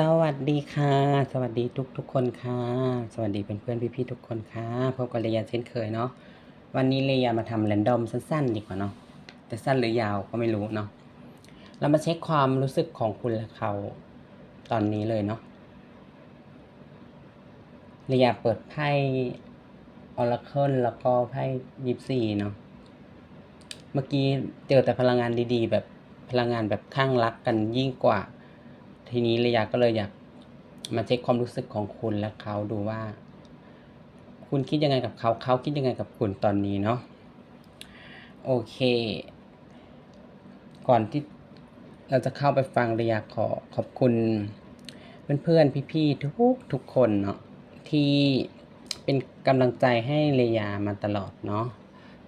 สวัสดีค่ะ สวัสดีทุกทุกๆคนค่ะ สวัสดีเพื่อนเพื่อนพี่พี่ๆทุกคนค่ะพบกับเรียนเช่นเคยเนาะวันนี้เรียมาทำแรนดอมสั้น ๆ ดีกว่าเนาะแต่สั้นหรือยาวก็ไม่รู้เนาะเรามาเช็คความรู้สึกของคุณและเขาตอนนี้เลยเนาะเรียเปิดไพ่ออร์เคิลแล้วก็ไพ่ยิปซีเนาะเมื่อกี้เจอแต่พลังงานดีๆ แบบพลังงานแบบข้างรักกันยิ่งกว่า ทีนี้ระยะก็เลยอยากมาเช็คความรู้สึกของคุณและเขาดูว่า คุณคิดยังไงกับเขาเขาคิดยังไงกับคุณตอนนี้เนาะโอเค ก่อนที่เราจะเข้าไปฟังระยะขอขอบคุณ เพื่อนๆพี่ๆทุกทุกคนเนาะที่เป็นกำลังใจให้เรยามาตลอดเนาะ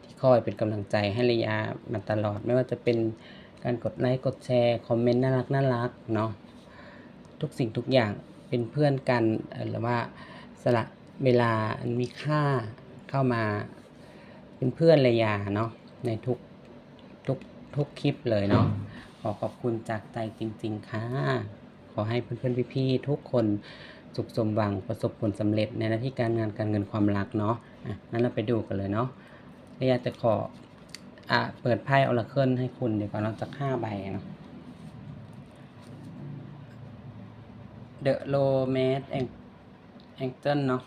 ที่คอยเป็นกำลังใจให้เรยามาตลอด ไม่ว่าจะเป็นการกดไลค์กดแชร์คอมเมนต์น่ารักน่ารักเนาะ ทุกสิ่งทุกอย่างเป็นเพื่อนกันหรือว่าสละเวลาอันมีค่าเข้ามาเป็นเพื่อนระยาเนาะในทุกทุกทุกคลิปเลยเนาะขอขอบคุณจากใจจริง ๆ ค่ะ ขอให้เพื่อนๆพี่ๆทุกคนสุขสมหวังประสบผลสำเร็จในหน้าที่การงานการเงินความรักเนาะอะนั้นเราไปดูกันเลยเนาะระยาจะขออะเปิดไพ่ออร์เคิลให้คุณเดี๋ยวก่อนเราจะห้าใบเนาะ The Romance Angel เนาะ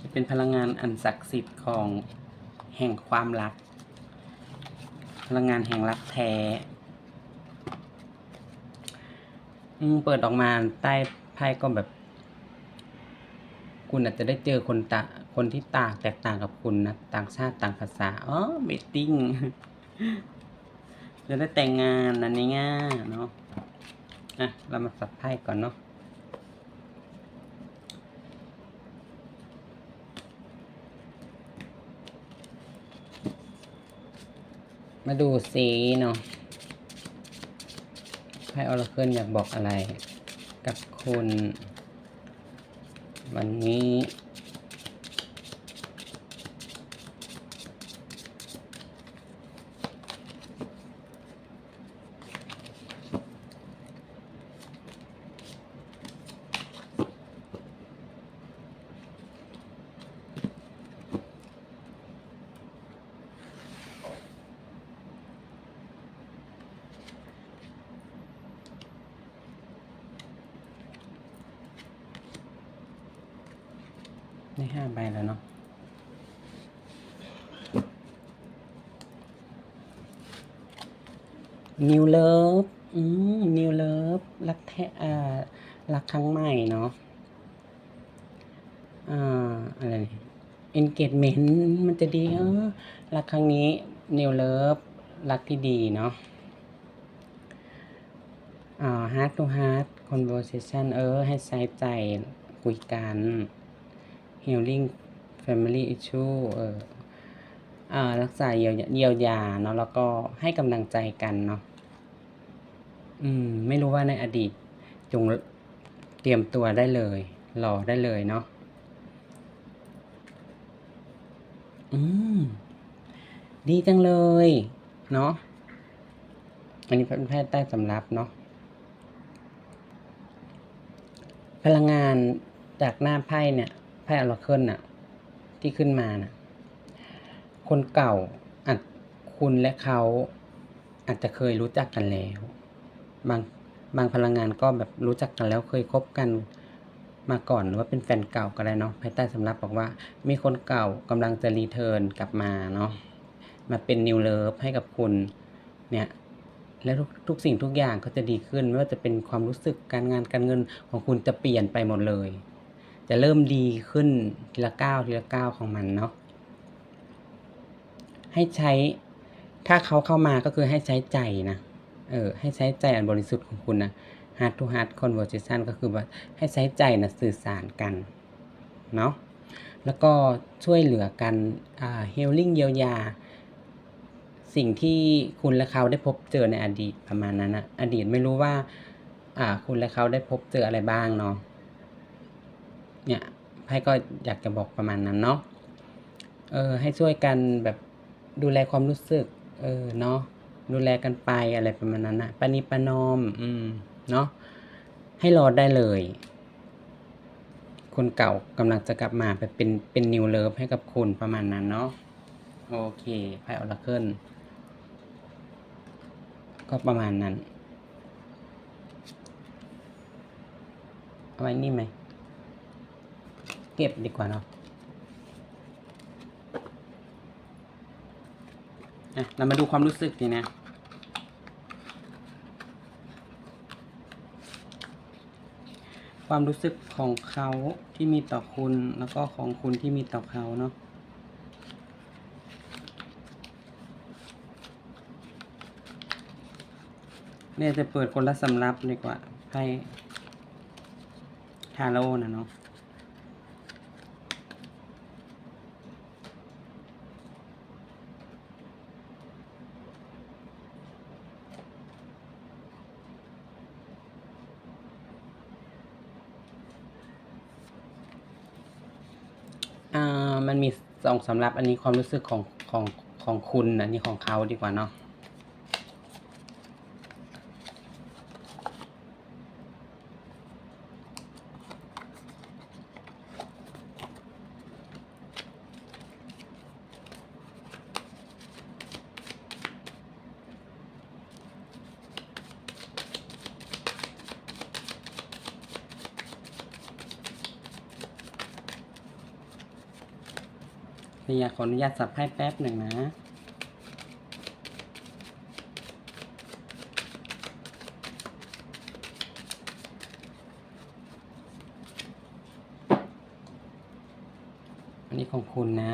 จะเป็นพลังงานอันศักดิ์สิทธิ์ของแห่งความรัก พลังงานแห่งรักแท้อืมเปิดออกมาใต้ไพ่ก็แบบ คุณอาจจะได้เจอคนตะคนที่ต่างแตกต่างกับคุณนะ ต่างชาติต่างภาษา อ๋อเมตติ้งจะได้แต่งงานอันนี้ง่ายเนาะ อะเรามาสับไพ่ก่อนเนาะมาดูสีเนาะไพ่ออร์เคิลอยากบอกอะไร กับคุณ วันนี้ ได้ห้าใบแล้วเนาะนิวเลิฟอืมนิวเลิฟรักแท้อ่ารักครั้งใหม่เนาะอ่าอะไรนี่ engagement มันจะดีเออรักครั้งนี้ new love รักที่ดีเนาะอ่า heart to heart conversation เออ ให้ใส่ใจคุยกัน healing family issue เอออ่ารักษาเยียวยาเยียวยาเนาะแล้วก็ให้กำลังใจกันเนาะอืม ไม่รู้ว่าในอดีตจงเตรียมตัวได้เลยรอได้เลยเนาะอืม ดีจังเลย เนาะอันนี้เป็นแพทย์ใต้สำรับเนาะพลังงานจากหน้าไพ่เนี่ย ไพ่ออร์เคิลน่ะที่ขึ้นมาน่ะคนเก่าอาจคุณและเขาอาจจะเคยรู้จักกันแล้ว บางบางพลังงานก็แบบรู้จักกันแล้วเคยคบกันมาก่อนหรือว่าเป็นแฟนเก่าก็ได้เนาะภายใต้สำรับบอกว่า มีคนเก่ากำลังจะรีเทิร์นกลับมาเนาะมาเป็นนิวเลิฟให้กับคุณเนี่ยแล้วทุกทุกสิ่งทุกอย่างก็จะดีขึ้น ไม่ว่าจะเป็นความรู้สึกการงานการเงินของคุณจะเปลี่ยนไปหมดเลย จะเริ่มดีขึ้นทีละก้าวทีละก้าวของมันเนาะให้ใช้ถ้าเขาเข้ามาก็คือให้ใช้ใจนะ เออ ให้ใช้ใจอันบริสุทธิ์ของคุณนะ heart to heart conversation ก็คือว่าให้ใช้ใจนะสื่อสารกัน เนาะ แล้วก็ช่วยเหลือกัน อ่า healing เยียวยา สิ่งที่คุณและเขาได้พบเจอในอดีตประมาณนั้นนะอดีตไม่รู้ว่า อ่า คุณและเขาได้พบเจออะไรบ้างเนาะ เนี่ยไพ่ก็อยากจะบอกประมาณนั้นเนาะเออให้ช่วยกันแบบดูแลความรู้สึก เออเนาะดูแลกันไปอะไรประมาณนั้นนะปานิปนอม อืมเนาะให้รอได้เลย คนเก่ากำลังจะกลับมาไปเป็นเป็นนิวเลิฟให้กับคุณประมาณนั้นเนาะโอเคไพ่ออราเคิลก็ประมาณนั้น เอาไว้นี่ไหม เก็บดีกว่าเนาะอะเรามาดูความรู้สึกดีนะความรู้สึกของเขาที่มีต่อคุณแล้วก็ของคุณที่มีต่อเขาเนาะเนี่ยจะเปิดคนละสำรับดีกว่าไพ่ทาโร่นะเนาะ อ่า มันมี สองสำรับอันนี้ความรู้สึกของของของคุณอันนี้ของเขาดีกว่าเนาะ นี่อยากขออนุญาตสับให้แป๊บหนึ่งนะอันนี้ของคุณนะ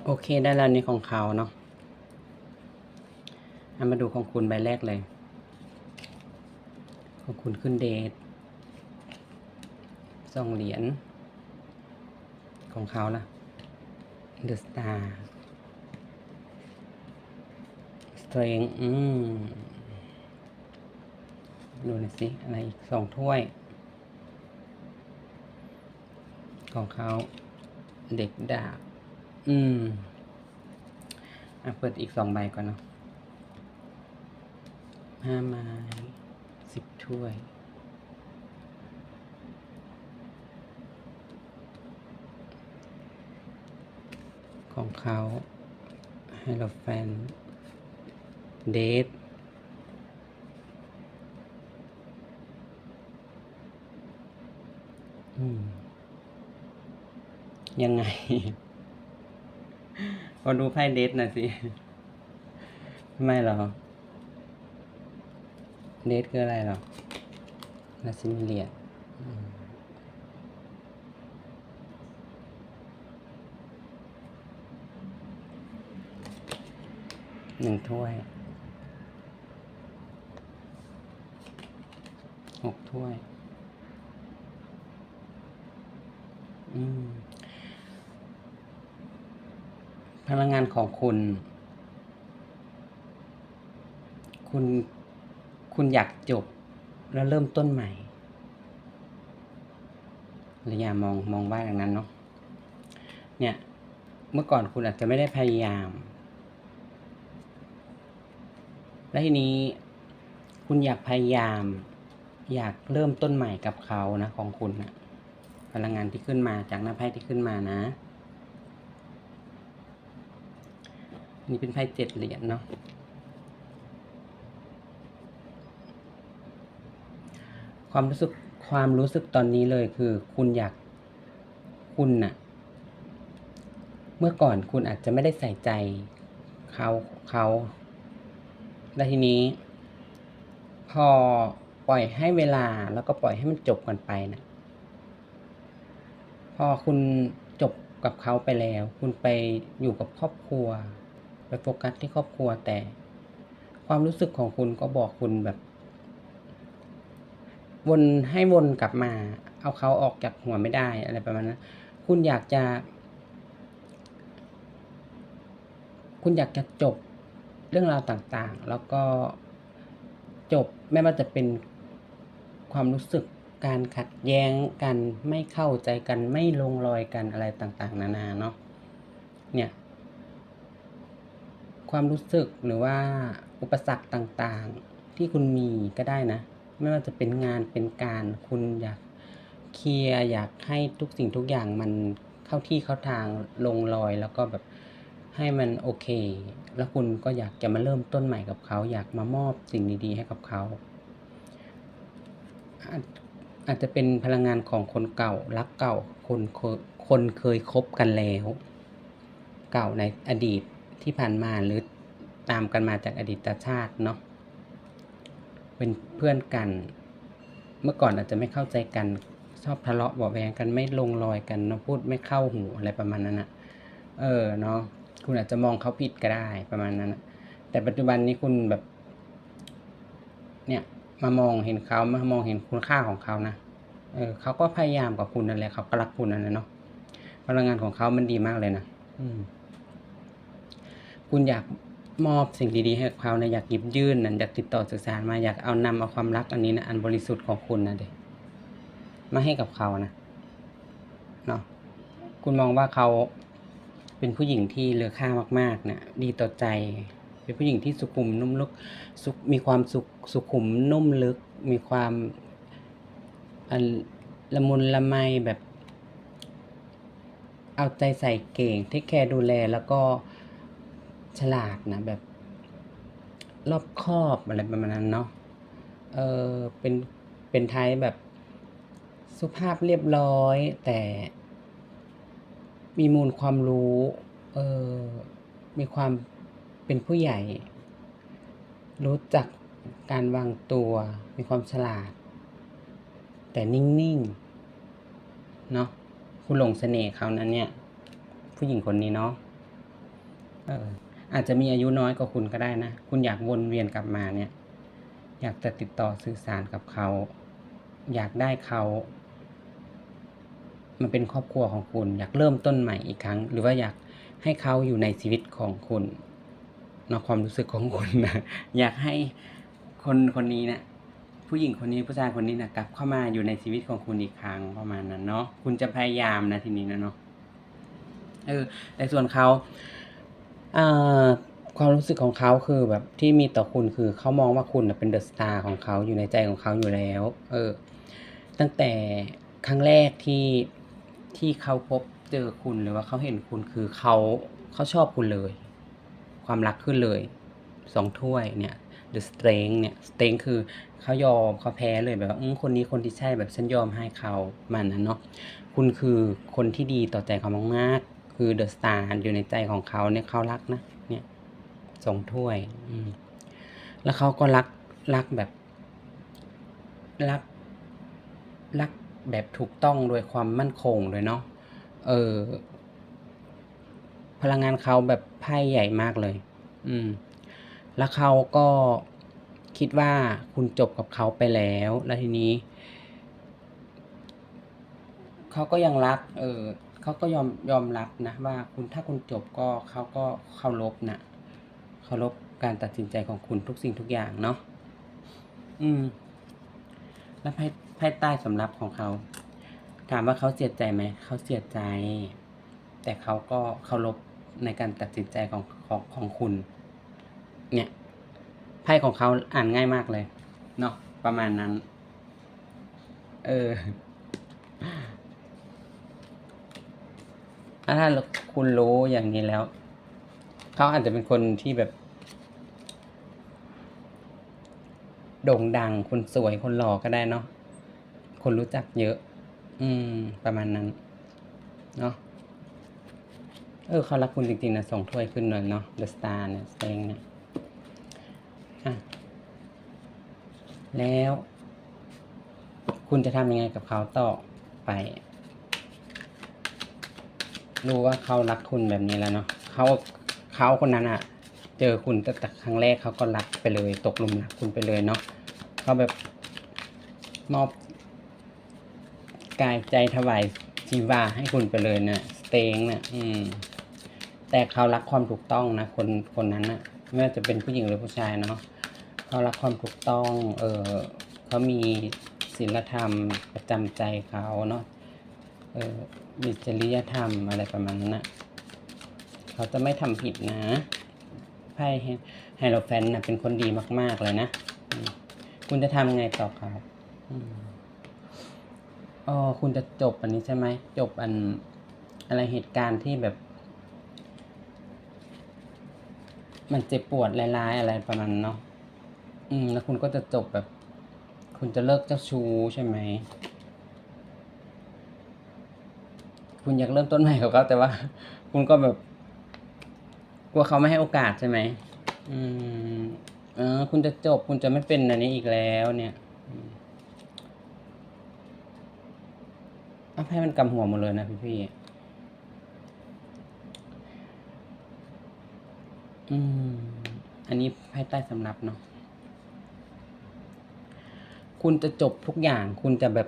โอเคได้แล้วนี่ของเขาเนาะเอามาดูของคุณใบแรกเลย ของคุณขึ้นเดทสองเหรียญ ของเขาล่ะ The Star Strength อืมดูหน่อยสิ อะไรอีกสองถ้วย ของเขาเด็กดาบ อืม อะ เปิดอีกสองใบก่อนเนาะห้าไม้สิบถ้วย ของเขาให้เราแฟน เดทยังไง พอดูไพ่เดทหน่อยสิ ไม่หรอ เดทคืออะไรหรอลาซิมิเลียนหนึ่งถ้วยหกถ้วย อืม พลังงานของคุณ คุณ คุณอยากจบแล้วเริ่มต้นใหม่รือย่ามองมองว่าอย่างนั้นเนาะ เนี่ย เมื่อก่อนคุณอาจจะไม่ได้พยายาม และทีนี้คุณอยากพยายาม อยากเริ่มต้นใหม่กับเขานะของคุณนะพลังงานที่ขึ้นมาจากหน้าไพ่ที่ขึ้นมานะ นี่เป็นไพ่เจ็ดเหรียญเนาะความรู้สึกความรู้สึกตอนนี้เลยคือคุณอยากคุณน่ะ เมื่อก่อนคุณอาจจะไม่ได้ใส่ใจเขาเขาและทีนี้ พอปล่อยให้เวลาแล้วก็ปล่อยให้มันจบกันไปนะพอคุณจบกับเขาไปแล้ว คุณไปอยู่กับครอบครัว ไปโฟกัสที่ครอบครัวแต่ ความรู้สึกของคุณก็บอกคุณแบบ วนให้วนกลับมา เอาเขาออกจากหัวไม่ได้อะไรประมาณนั้นคุณอยากจะ คุณอยากจะจบเรื่องราวต่างๆ แล้วก็จบไม่ว่าจะเป็นความรู้สึกการขัดแย้งกันไม่เข้าใจกันไม่ลงรอยกันอะไรต่างๆ นานาเนาะเนี่ย ความรู้สึกหรือว่าอุปสรรคต่างๆ ที่คุณมีก็ได้นะ ไม่ว่าจะเป็นงานเป็นการคุณอยากเคลียร์อยากให้ทุกสิ่งทุกอย่างมันเข้าที่เข้าทางลงรอย แล้วก็แบบให้มันโอเค แล้วคุณก็อยากจะมาเริ่มต้นใหม่กับเขา อยากมามอบสิ่งดีๆ ให้กับเขาอาจอาจจะเป็นพลังงานของคนเก่ารักเก่าคนคนเคยคบกันแล้ว เก่าในอดีต ที่ผ่านมาหรือตามกันมาจากอดีตชาติเนาะเป็นเพื่อนกัน เมื่อก่อนอาจจะไม่เข้าใจกันชอบทะเลาะเบาแวงกันไม่ลงรอยกันเนาะพูดไม่เข้าหูอะไรประมาณนั้นนะเออเนาะคุณอาจจะมองเขาผิดก็ได้ประมาณนั้นนะแต่ปัจจุบันนี้คุณแบบ เนี่ยมามองเห็นเขามามองเห็นคุณค่าของเขานะเออเขาก็พยายามกับคุณนั่นแหละเขาก็รักคุณนั่นแหละเนาะพลังงานของเขามันดีมากเลยนะอืม คุณอยากมอบสิ่งดีๆให้เขานะอยากหยิบยื่นนะอยากติดต่อสื่อสารมาอยากเอานำเอาความรักอันนี้นะอันบริสุทธิ์ของคุณนะเด็กมาให้กับเขานะเนาะคุณมองว่าเขาเป็นผู้หญิงที่เลอค่ามากๆนะดีต่อใจ เป็นผู้หญิงที่สุขุมนุ่มลึกสุขมีความสุขสุขุมนุ่มลึก มีความอันละมุนละไมแบบ เอาใจใส่เก่งเทคแคร์ดูแลแล้วก็ ฉลาดนะแบบ รอบคอบอะไรประมาณนั้นเนาะเออเป็นเป็นไทยแบบสุภาพเรียบร้อย แต่มีมูลความรู้เออมีความเป็นผู้ใหญ่ รู้จักการวางตัว มีความฉลาด แต่นิ่งๆเนาะคุณหลงเสน่ห์เขานั้นเนี่ย ผู้หญิงคนนี้เนาะเออ อาจจะมีอายุน้อยกว่าคุณก็ได้นะ คุณอยากวนเวียนกลับมาเนี่ย อยากจะติดต่อสื่อสารกับเขา อยากได้เขา มันเป็นครอบครัวของคุณ อยากเริ่มต้นใหม่อีกครั้ง หรือว่าอยากให้เขาอยู่ในชีวิตของคุณนาะความรู้สึกของคุณนะ อยากให้คนคนนี้นะผู้หญิงคนนี้ผู้ชายคนนี้นะกลับเข้ามาอยู่ในชีวิตของคุณอีกครั้งประมาณนั้นเนาะ คุณจะพยายามนะทีนี้นะเนาะ เออ ในส่วนเขา ความรู้สึกของเขาคือแบบที่มีต่อคุณคือเขามองว่าคุณเป็นเดอะสตาร์ของเขาอยู่ในใจของเขาอยู่แล้ว เออ ตั้งแต่ครั้งแรกที่ที่เขาพบเจอคุณหรือว่าเขาเห็นคุณคือเขาเขาชอบคุณเลย ความรักขึ้นเลยสองถ้วยเนี่ย The Strength เนี่ย Strength คือเขายอมเขาแพ้เลยแบบว่าอืมคนนี้คนที่ใช่แบบฉันยอมให้เขามันนั้นเนาะคุณคือคนที่ดีต่อใจเขามากๆ คือ The Star อยู่ในใจของเขาเนี่ยเขารักนะเนี่ยสองถ้วยอืมแล้วเขาก็รักรักแบบ รัก รักแบบถูกต้องโดยความมั่นคงเลยเนาะเออ พลังงานเขาแบบไพ่ใหญ่มากเลย อืม แล้วเขาก็คิดว่าคุณจบกับเขาไปแล้ว แล้วทีนี้ เขาก็ยังรัก เออ เขาก็ยอมยอมรับนะว่าคุณถ้าคุณจบก็เขาก็เคารพนะเคารพการตัดสินใจของคุณทุกสิ่งทุกอย่างเนาะอืม แล้วไพ่ไพ่ใต้สำรับของเขา ถามว่าเขาเสียใจไหมเขาเสียใจ แต่เขาก็เคารพในการตัดสินใจของของของคุณ เนี่ยไพ่ของเขาอ่านง่ายมากเลย เนาะประมาณนั้น เออ ถ้าคุณรู้อย่างนี้แล้ว เขาอาจจะเป็นคนที่แบบ โด่งดังคนสวยคนหล่อก็ได้เนาะคนรู้จักเยอะ อืม ประมาณนั้น เนาะเออเขารักคุณจริงๆนะส่งถ้วยขึ้นหน่อยเนาะ The Star เนี่ยเซ็งเนี่ยอะแล้ว คุณจะทำยังไงกับเขาต่อไป รู้ว่าเขารักคุณแบบนี้แล้วเนาะเขาเขาคนนั้นอะเจอคุณตั้งแต่ครั้งแรกเขาก็รักไปเลย ตกหลุมรักคุณไปเลยเนาะเขาแบบมอบกายใจถวายชีวาให้คุณไปเลยเนะ่ะสเตงเนะ่ะอืม แต่เขารักความถูกต้องนะคนคนนั้นนะไม่ว่าจะเป็นผู้หญิงหรือผู้ชายเนาะเขารักความถูกต้อง เออเขามีศีลธรรมประจำใจเขาเนาะเออ มีจริยธรรมอะไรประมาณนั้นนะเขาจะไม่ทำผิดนะไพ่ไฮโลแฟนนะเป็นคนดีมาก ๆ เลยนะ คุณจะทำไงต่อครับอ๋อคุณจะจบอันนี้ใช่ไหม จบอันอะไรเหตุการณ์ที่แบบ มันเจ็บปวดร้ายๆอะไรประมาณเนาะอืม แล้วคุณก็จะจบแบบ คุณจะเลิกเจ้าชู้ใช่ไหม คุณอยากเริ่มต้นใหม่กับเขาแต่ว่า คุณก็แบบกลัวเขาไม่ให้โอกาสใช่ไหมอืมเออคุณจะจบคุณจะไม่เป็นอันนี้อีกแล้วเนี่ยอืมเอาให้มันกำหัวหมดเลยนะพี่พี่อืม อันนี้ภายใต้สำรับเนาะคุณจะจบทุกอย่าง คุณจะแบบ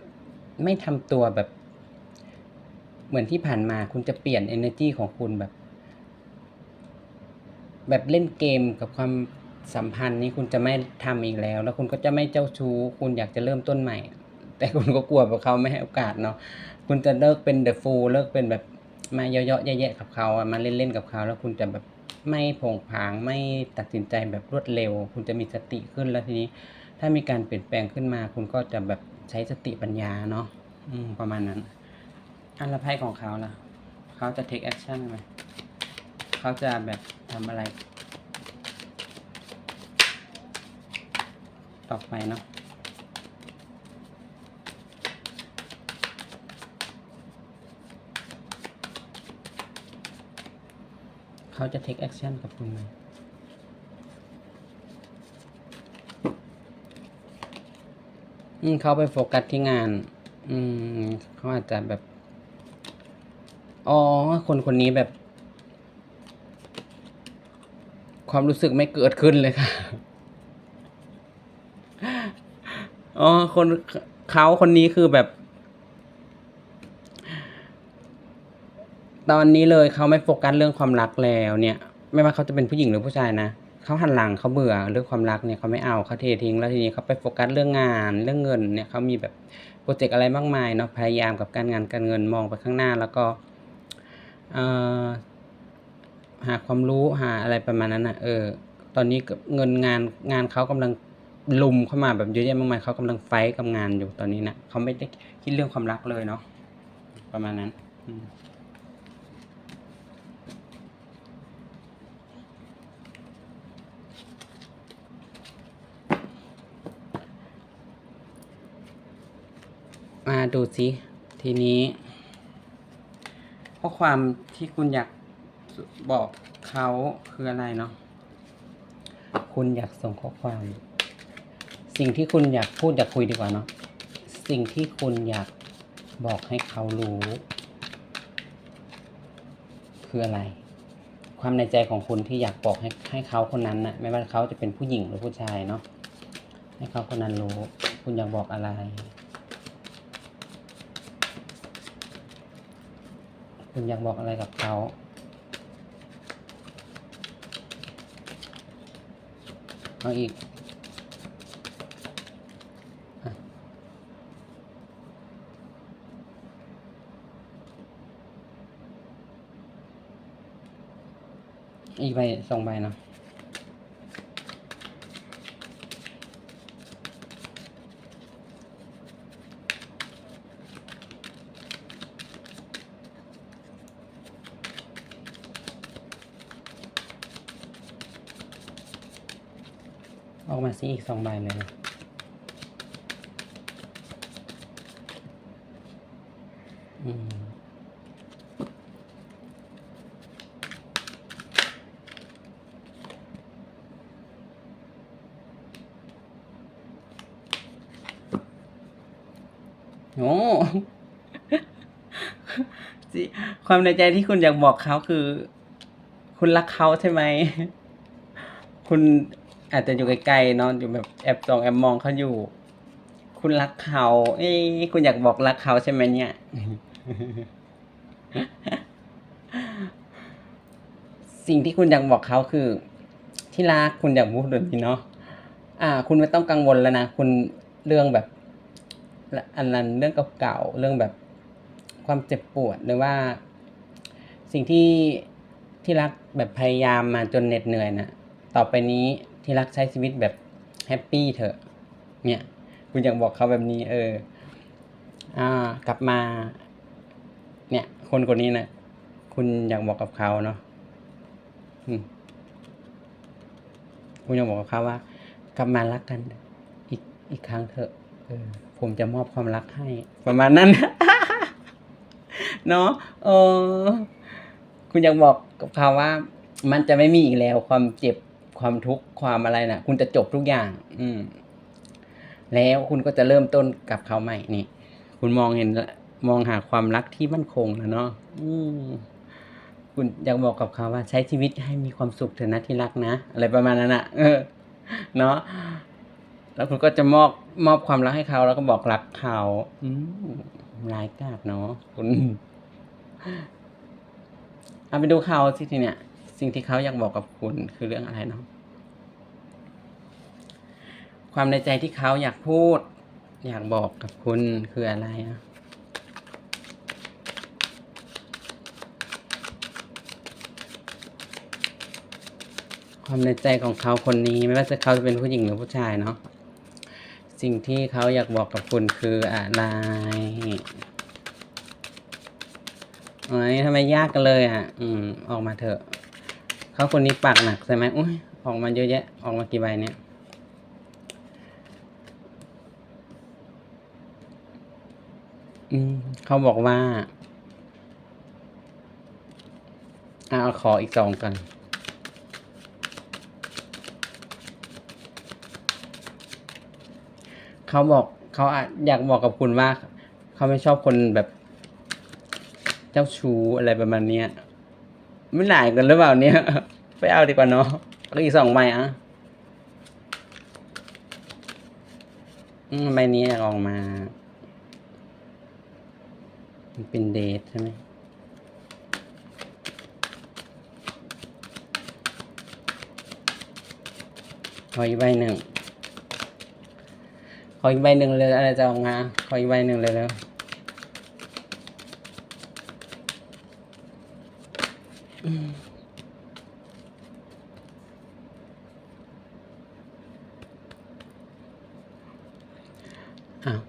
ไม่ทำตัวแบบ เหมือนที่ผ่านมาคุณจะเปลี่ยน energy ของคุณแบบ แบบเล่นเกมกับความสัมพันธ์นี้คุณจะไม่ทำอีกแล้ว แล้วคุณก็จะไม่เจ้าชู้ คุณอยากจะเริ่มต้นใหม่ แต่คุณก็กลัวแบบเขาไม่ให้โอกาสเนาะคุณจะเลิกเป็นเดอะฟูลเลิกเป็นแบบมาเยาะๆแย่ๆกับเขาอะมาเล่นๆกับเขา แล้วคุณจะแบบไม่โผงผางไม่ตัดสินใจแบบรวดเร็ว คุณจะมีสติขึ้นแล้วทีนี้ ถ้ามีการเปลี่ยนแปลงขึ้นมา คุณก็จะแบบใช้สติปัญญาเนาะประมาณนั้น อันละไพ่ของเขาล่ะ เขาจะ take action ไหม เขาจะแบบทำอะไร ต่อไปเนาะเขาจะ take action กับคุณไหมอืมเขาไปโฟกัสที่งาน อืมเขาอาจจะแบบ อ๋อ คนคนนี้แบบ ความรู้สึกไม่เกิดขึ้นเลยค่ะ อ๋อ คนเขาคนนี้คือแบบ ตอนนี้เลยเขาไม่โฟกัสเรื่องความรักแล้วเนี่ย ไม่ว่าเขาจะเป็นผู้หญิงหรือผู้ชายนะเขาหันหลังเขาเบื่อเรื่องความรักเนี่ยเขาไม่เอาเขาเททิ้งแล้วทีนี้เขาไปโฟกัสเรื่องงานเรื่องเงินเนี่ยเขามีแบบโปรเจกต์อะไรมากมายเนาะพยายามกับการงานการเงินมองไปข้างหน้าแล้วก็ หาความรู้หาอะไรประมาณนั้นนะเออ ตอนนี้เงินงานงานเขากำลังลุมเข้ามาแบบเยอะแยะมากมายเขากำลังไฟกับงานอยู่ตอนนี้นะเขาไม่ได้คิดเรื่องความรักเลยเนาะประมาณนั้นมาดูสิทีนี้ ข้อความที่คุณอยากบอกเขาคืออะไรเนาะคุณอยากส่งข้อความ สิ่งที่คุณอยากพูดอยากคุยดีกว่าเนาะสิ่งที่คุณอยากบอกให้เขารู้ คืออะไร ความในใจของคุณที่อยากบอกให้ให้เขาคนนั้นนะไม่ว่าเขาจะเป็นผู้หญิงหรือผู้ชายเนาะให้เขาคนนั้นรู้ คุณอยากบอกอะไร คุณอยากบอกอะไรกับเขาเอาอีกอีกใบสองใบเนาะ ออกมาสิอีกสองใบเลยนะอืมโอ้สิความในใจที่คุณอยากบอกเขาคือ คุณรักเขาใช่ไหม คุณ อาจจะอยู่ไกลๆเนอะอยู่แบบแอบส่องแอบมองเขาอยู่ คุณรักเขาเอ้คุณอยากบอกรักเขาใช่ไหมเนี่ยสิ่งที่คุณอยากบอกเขาคือ ที่รักคุณอยากพูดแบบนี้เนาะอ่า คุณไม่ต้องกังวลแล้วนะคุณเรื่องแบบ อันนั้นเรื่องเก่าๆเรื่องแบบความเจ็บปวดหรือว่า สิ่งที่ที่รักแบบพยายามมาจนเหน็ดเหนื่อยนะต่อไปนี้ ที่รักใช้ชีวิตแบบแฮปปี้เถอะเนี่ยคุณอยากบอกเขาแบบนี้ เออ อ่ากลับมา เนี่ย คนคนนี้นะคุณอยากบอกกับเขาเนาะคุณอยากบอกกับเขาว่า กลับมารักกัน อีกอีกครั้งเถอะเออ ผมจะมอบความรักให้ ประมาณนั้นเนาะเออ คุณอยากบอกกับเขาว่า มันจะไม่มีอีกแล้วความเจ็บ ความทุกข์ความอะไรนะคุณจะจบทุกอย่าง อืม แล้วคุณก็จะเริ่มต้นกับเขาใหม่นี่ คุณมองเห็นมองหาความรักที่มั่นคงแล้วเนาะอืมคุณอยากบอกกับเขาว่า ใช้ชีวิตให้มีความสุขเถอะนะที่รักนะ อะไรประมาณนั้นอะเออ เนาะแล้วคุณก็จะมอบมอบความรักให้เขาแล้วก็บอกรักเขา อืมร้ายกาจเนาะคุณเอาไปดูเขาสิทีเนี่ย สิ่งที่เขาอยากบอกกับคุณคือเรื่องอะไรเนาะความในใจที่เขาอยากพูด อยากบอกกับคุณคืออะไรอะความในใจของเขาคนนี้ไม่ว่าจะเขาจะเป็นผู้หญิงหรือผู้ชายเนาะสิ่งที่เขาอยากบอกกับคุณคืออะไรเอ้ยทำไมยากกันเลยอะ อืม ออกมาเถอะ เขาคนนี้ปากหนักใช่ไหมอุ้ยออกมาเยอะแยะ ออกมากี่ใบเนี่ยอืมเขาบอกว่าอ่าเอาขออีกสองกันเขาบอกเขาอาจอยากบอกกับคุณว่า เขาไม่ชอบคนแบบ เจ้าชู้อะไรประมาณเนี้ย ไม่หลายกันหรือเปล่าเนี่ยไปเอาดีกว่าเนาะเอาอีกสองใบอะใบนี้อยากออกมาเป็นเดทใช่ไหมขออีกใบหนึ่งขออีกใบหนึ่งเลยอะไรจะออกมาขออีกใบหนึ่งเลยแล้ว อ้าว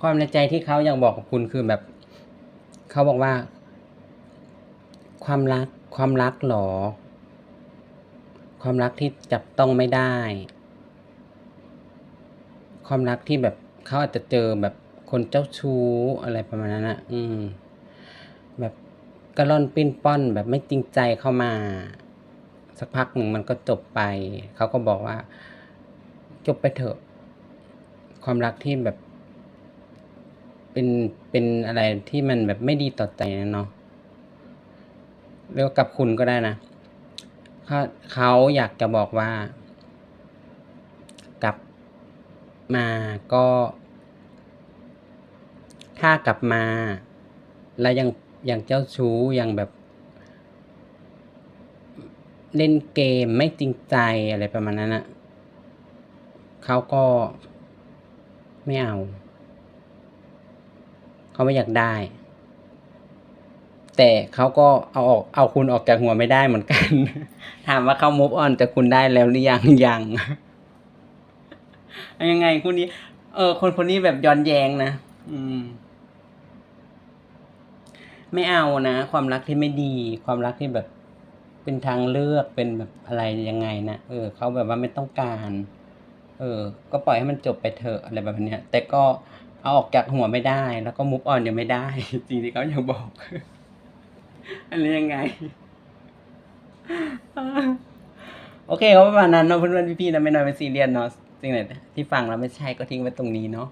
ความในใจที่เขาอยากบอกกับคุณคือแบบเขาบอกว่า ความรักความรักหรอ ความรักที่จับต้องไม่ได้ ความรักที่แบบเขาอาจจะเจอแบบคนเจ้าชู้อะไรประมาณนั้นนะอืม แบบกระล่อนปิ้นป้อนแบบไม่จริงใจเข้ามา สักพักหนึ่งมันก็จบไป เขาก็บอกว่า จบไปเถอะ ความรักที่แบบ เป็นเป็นอะไรที่มันแบบไม่ดีต่อใจนะเนาะเรียกว่ากับคุณก็ได้นะ เขาเขาอยากจะบอกว่า กลับมาก็ ถ้ากลับมา แล้วยังยังเจ้าชู้ยังแบบ เล่นเกมไม่จริงใจอะไรประมาณนั้นอะเขาก็ไม่เอา เขาไม่อยากได้ แต่เขาก็เอาออกเอาคุณออกจากหัวไม่ได้เหมือนกัน ถามว่าเขามูฟออนจากคุณได้แล้วหรือยังยังยังไงคุณนี้เออ คนคนนี้แบบย้อนแยงนะอืม ไม่เอานะ ความรักที่ไม่ดี ความรักที่แบบเป็นทางเลือกเป็นแบบอะไรยังไงนะเออเขาแบบว่าไม่ต้องการ เออ ก็ปล่อยให้มันจบไปเถอะอะไรแบบเนี้ยแต่ก็เอาออกจากหัวไม่ได้ แล้วก็มุฟออนยังไม่ได้จริงที่เขาอยากบอก อันนี้ยังไง โอเคก็ประมาณนั้นเนาะเพื่อนๆพี่ๆนะไม่น้อยเป็นซีเรียสเนาะสิ่งไหนที่ฟังแล้วไม่ใช่ก็ทิ้งไว้ตรงนี้เนาะ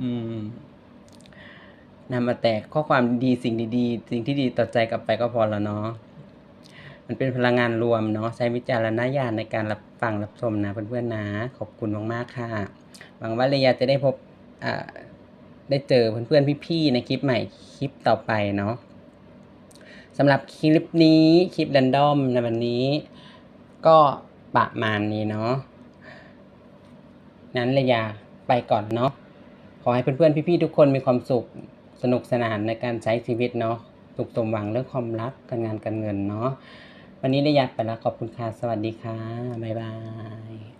อืมนำมาแต่ข้อความดีสิ่งดีๆ สิ่งที่ดีต่อใจกลับไปก็พอแล้วเนาะมันเป็นพลังงานรวมเนาะใช้วิจารณญาณในการรับฟังรับชมนะเพื่อนๆนะ ขอบคุณมากๆค่ะหวังว่าเรียาจะได้พบอ่าได้เจอเพื่อนๆพี่ๆในคลิปใหม่คลิปต่อไปเนาะ สำหรับคลิปนี้คลิป r รนดอมในวันนี้ ก็ประมาณนี้เนาะนั้นเลยอยาไปก่อนเนาะขอให้เพื่อนๆพี่ๆทุกคนมีความสุขสนุกสนานในการใช้ชีวิตเนาะสุขสมหวังเรื่องความรักการงานการเงินเนาะวันนี้เลยยาไปแล้วขอบคุณค่ะสวัสดีค่ะบ๊ายบาย